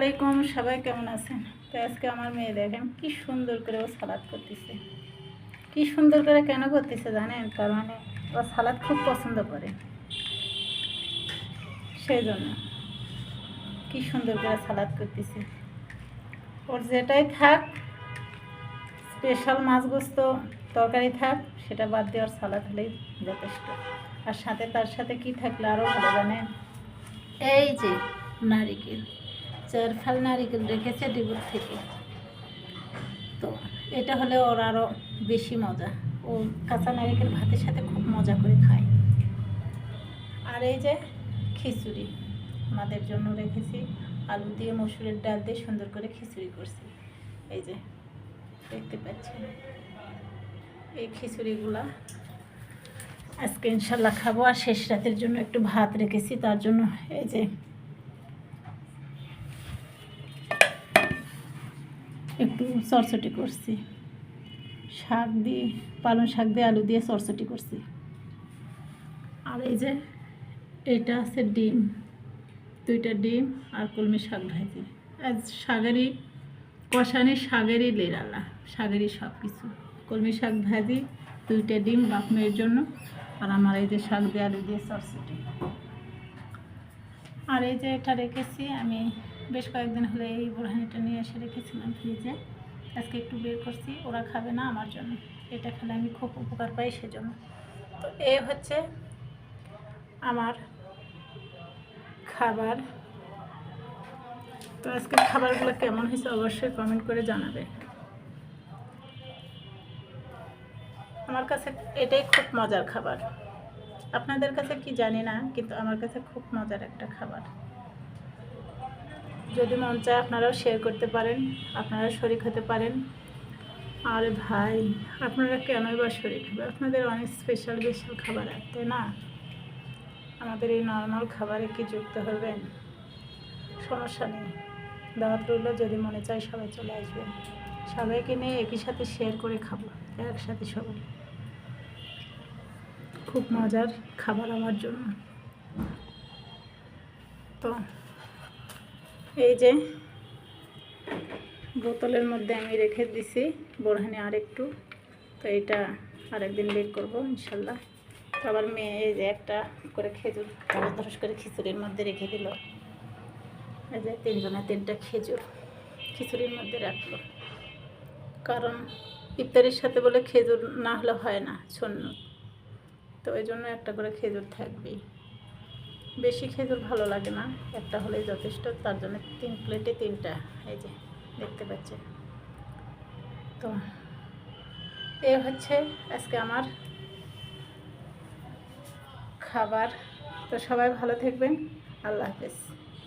আলাইকুম, সবাই কেমন আছেন? তো আজকে আমার মেয়ে দেখেন কি সুন্দর করে ও সালাদ করতেছে। কি সুন্দর করে কেন করতেছে জানেন? তার মানে ও সালাদ খুব পছন্দ করে। সেই জন্য কি সুন্দর করে সালাদ করতেছে। ওর যেটাই থাক স্পেশাল মাছ গোস্ত তরকারি থাক, সেটা বাদ দিয়ে ওর সালাদ হলেই যথেষ্ট। আর সাথে তার সাথে কি থাকলে আরও ভালো জানেন? এই যে নারিকেল। চার ফাল নারিকেল রেখেছে ডিবুর থেকে। তো এটা হলে ওর আরও বেশি মজা। ও কাঁচা নারিকেল ভাতের সাথে খুব মজা করে খায়। আর এই যে খিচুড়ি। আমাদের জন্য রেখেছি। আলু দিয়ে মসুরের ডাল দিয়ে সুন্দর করে খিচুড়ি করছি। এই যে দেখতে পাচ্ছেন। এই খিচুড়িগুলা আজকে ইনশাল্লাহ খাব। আর শেষ রাতের জন্য একটু ভাত রেখেছি। তার জন্য এই যে একটু চরচটি করছি। শাক দিয়ে, পালং শাক দিয়ে, আলু দিয়ে চরচটি করছি। আর এই যে এটা আছে ডিম। দুইটা ডিম আর কলমি শাক ভাজি। আজ শাকেরই, কষানি শাকেরই লেরালা শাকেরই সব কিছু কলমি শাক ভাজি, দুইটা ডিম বাপ মেয়ের জন্য। আর আমার এই যে শাক দিয়ে, আলু দিয়ে চরচটি। আর এই যে এটা রেখেছি, আমি বেশ কয়েকদিন হলে এই বোরহানিটা নিয়ে এসে রেখেছিলাম ফ্রিজে। আজকে একটু বের করছি, ওরা খাবে না আমার জন্য। এটা খেলে আমি খুব উপকার পাই সেজন্য। তো এ হচ্ছে আমার খাবার। তো আজকে খাবারগুলো কেমন হয়েছে অবশ্যই কমেন্ট করে জানাবে। আমার কাছে এটাই খুব মজার খাবার। আপনাদের কাছে কি জানি না, কিন্তু আমার কাছে খুব মজার একটা খাবার। যদি মন চায় আপনারাও শেয়ার করতে পারেন আপনারা শরিক হতে পারেন। আর ভাই, আপনারা কেনই বা শরিক হবে? আপনাদের অনেক স্পেশাল স্পেশাল খাবার আছে না? আমাদের এই নর্মাল খাবারে কি যুক্ত হবেন? সমস্যা নেই। দাওয়াত রইল, যদি মনে চায় সবাই চলে আসবেন সবাইকে নিয়ে একই সাথে শেয়ার করে খাব, একসাথে সবাই। খুব মজার খাবার আমার জন্য। তো এই যে বোতলের মধ্যে আমি রেখে দিছি বোরহানি আর একটু তো এটা আরেকদিন বের করব, ইনশাল্লাহ। তো আবার মেয়ে এই যে একটা করে খেজুর ধরস ধরস করে খিচুড়ির মধ্যে রেখে দিল। এই যে তিনজনে তিনটা খেজুর খিচুড়ির মধ্যে রাখল। কারণ ইফতারির সাথে বলে খেজুর না হলে হয় না, শূন্য। তো ওই জন্য একটা করে খেজুর থাকবেই। বেশি খেজুর ভালো লাগে না। একটা হলেই যথেষ্ট, তার জন্য তিন প্লেটে তিনটা, এই যে দেখতে পাচ্ছে তো এ হচ্ছে আজকে আমার খাবার। তো সবাই ভালো থাকবেন, আল্লাহ হাফেজ।